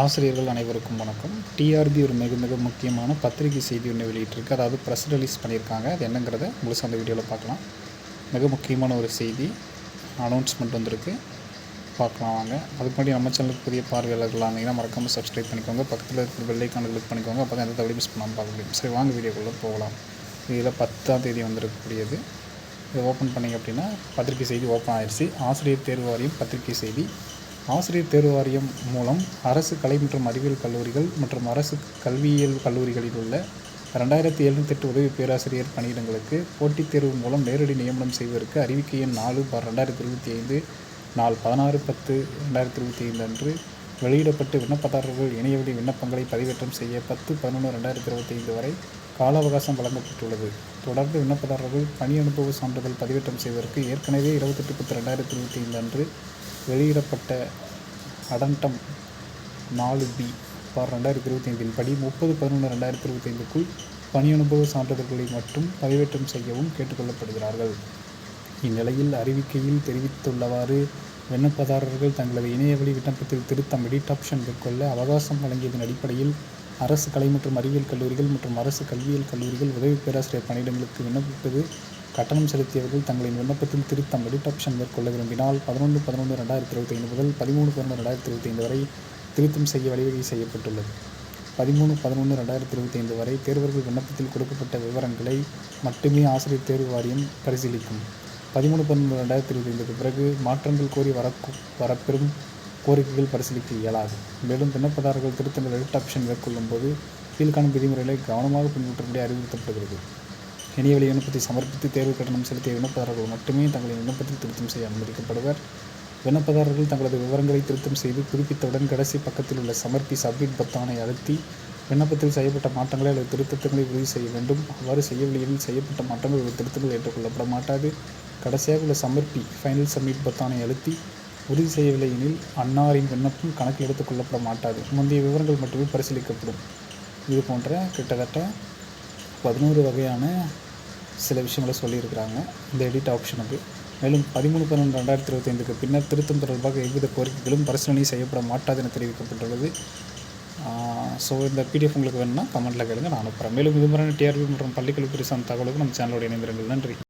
ஆசிரியர்கள் அனைவருக்கும் வணக்கம். டிஆர்பி ஒரு மிக மிக முக்கியமான பத்திரிகை செய்தி ஒன்று வெளியிட்டிருக்கு. அதாவது ப்ரெஸ் ரிலீஸ் பண்ணியிருக்காங்க. அது என்னங்கிறத முழுசாக அந்த வீடியோவில் பார்க்கலாம். மிக முக்கியமான ஒரு செய்தி. அனௌன்ஸ்மெண்ட் வந்திருக்கு. பார்க்கலாம் வாங்க. அதுக்கு முன்னாடி நம்ம சேனலுக்கு புதிய பார்வையாளர்கள் வந்தீங்கன்னா மறக்காமல் சப்ஸ்கிரைப் பண்ணிக்கோங்க. பக்கத்தில் இருக்கிற பெல்லைக்கான கிளிக் பண்ணிக்கோங்க. அப்போ தான் எந்த தவறையும் மிஸ் பண்ணாமல் பார்க்க முடியும். சரி வாங்க வீடியோக்குள்ளே போகலாம். இதில் பத்தாம் தேதி வந்திருக்கக்கூடியது. இதை ஓப்பன் பண்ணிங்க அப்படின்னா பத்திரிகை செய்தி ஓப்பன் ஆயிடுச்சு. ஆசிரியர் தேர்வு வாரியம் பத்திரிகை செய்தி ஆசிரியர் தேர்வு வாரியம் மூலம் அரசு கலை மற்றும் அறிவியல் கல்லூரிகள் மற்றும் அரசு கல்வியியல் கல்லூரிகளில் உள்ள ரெண்டாயிரத்தி எழுநூத்தெட்டு உதவி பேராசிரியர் பணியிடங்களுக்கு போட்டித் தேர்வு மூலம் நேரடி நியமனம் செய்வதற்கு அறிவிக்கை எண் நாலு பார் ரெண்டாயிரத்தி இருபத்தி ஐந்து நாள் பதினாறு பத்து ரெண்டாயிரத்தி இருபத்தி ஐந்து அன்று வெளியிடப்பட்டு விண்ணப்பதாரர்கள் இணையவழி விண்ணப்பங்களை பதிவேற்றம் செய்ய பத்து பதினொன்று ரெண்டாயிரத்தி இருபத்தி ஐந்து வரை கால அவகாசம் வழங்கப்பட்டுள்ளது. தொடர்ந்து விண்ணப்பதாரர்கள் பணி அனுபவ சான்றிதழ் பதிவேற்றம் செய்வதற்கு ஏற்கனவே இருபத்தெட்டு பத்து ரெண்டாயிரத்தி இருபத்தி ஐந்து அன்று வெளியிடப்பட்ட அடண்டம் நாலு பி. பார் ரெண்டாயிரத்தி இருபத்தி ஐந்தின் படி முப்பது பதினொன்று ரெண்டாயிரத்தி இருபத்தி ஐந்துக்குள் பணி அனுபவ சான்றிதழ்களை மட்டும் பதிவேற்றம் செய்யவும் கேட்டுக்கொள்ளப்படுகிறார்கள். இந்நிலையில் அறிவிக்கையில் தெரிவித்துள்ளவாறு விண்ணப்பதாரர்கள் தங்களது இணையவழி விண்ணப்பத்தில் திருத்தம் எடிட் ஆப்ஷன் மேற்கொள்ள அவகாசம் வழங்கியதன் அடிப்படையில் அரசு கலை மற்றும் அறிவியல் கல்லூரிகள் மற்றும் அரசு கல்வியியல் கல்லூரிகள் உதவி பேராசிரியர் பணியிடங்களுக்கு விண்ணப்பிப்பது கட்டணம் செலுத்தியவர்கள் தங்களின் விண்ணப்பத்தில் திருத்தம் எடிட் ஆப்ஷன் மேற்கொள்ள விரும்பினால் பதினொன்று பதினொன்று ரெண்டாயிரத்தி இருபத்தி ஐந்து முதல் பதிமூணு பதினொன்று ரெண்டாயிரத்தி இருபத்தி ஐந்து வரை திருத்தம் செய்ய வழிவகை செய்யப்பட்டுள்ளது. பதிமூணு பதினொன்று ரெண்டாயிரத்தி இருபத்தி ஐந்து வரை தேர்வர்கள் விண்ணப்பத்தில் கொடுக்கப்பட்ட விவரங்களை மட்டுமே ஆசிரியர் தேர்வு வாரியம் பரிசீலிக்கும். பதிமூணு பதினொன்று ரெண்டாயிரத்தி இருபத்தி ஐந்துக்கு பிறகு மாற்றங்கள் கோரி வர வரப்பெறும் கோரிக்கைகள் பரிசீலிக்க இயலாது. மேலும் விண்ணப்பதாரர்கள் திருத்தங்கள் எடிட் ஆப்ஷன் மேற்கொள்ளும் போது கீழ்காணும் விதிமுறைகளை கவனமாக பின்பற்றும்படி அறிவுறுத்தப்படுகிறது. இணையவழி விண்ணப்பத்தை சமர்ப்பித்து தேர்வு கட்டணம் செலுத்திய விண்ணப்பதாரர்கள் மட்டுமே தங்களின் விண்ணப்பத்தில் திருத்தம் செய்ய அனுமதிக்கப்படுவர். விண்ணப்பதாரர்கள் தங்களது விவரங்களை திருத்தம் செய்து புதுப்பித்தவுடன் கடைசி பக்கத்தில் உள்ள சமர்ப்பி சப்மிட் பத்தானை அழுத்தி விண்ணப்பத்தில் செய்யப்பட்ட மாற்றங்களை அல்லது திருத்தங்களை உறுதி செய்ய வேண்டும். அவ்வாறு செய்யவில்லையில் செய்யப்பட்ட மாற்றங்கள் அல்லது திருத்தங்கள் ஏற்றுக்கொள்ளப்பட மாட்டாது. கடைசியாக உள்ள சமர்ப்பி ஃபைனல் சப்மிட் பத்தானை அழுத்தி உறுதி செய்யவில்லை எனில் அன்னாரின் விண்ணப்பம் கணக்கில் எடுத்துக்கொள்ளப்பட மாட்டாது. முந்தைய விவரங்கள் மட்டுமே பரிசீலிக்கப்படும். இது போன்ற கிட்டத்தட்ட பதினோரு வகையான சில விஷயங்களை சொல்லியிருக்கிறாங்க. இந்த எடிட் ஆப்ஷனுக்கு மேலும் பதிமூணு பன்னெண்டு ரெண்டாயிரத்தி இருபத்தைந்துக்கு பின்னர் திருத்தம் தொடர்பாக எவ்வித கோரிக்கைகளும் பரிசீலனை செய்யப்பட மாட்டாது என தெரிவிக்கப்பட்டுள்ளது. ஸோ இந்த பிடிஎஃப் உங்களுக்கு வேணும்னா கமெண்ட்டில் கேளுங்க. நான் அனுப்புகிறேன் மேலும் இது மாதிரியான டிஆர்பி மற்றும் பள்ளிக்கல்வித்துறை சார்ந்த தகவலுக்கு நம்ம சேனலோட இணைந்திருங்கள். நன்றி.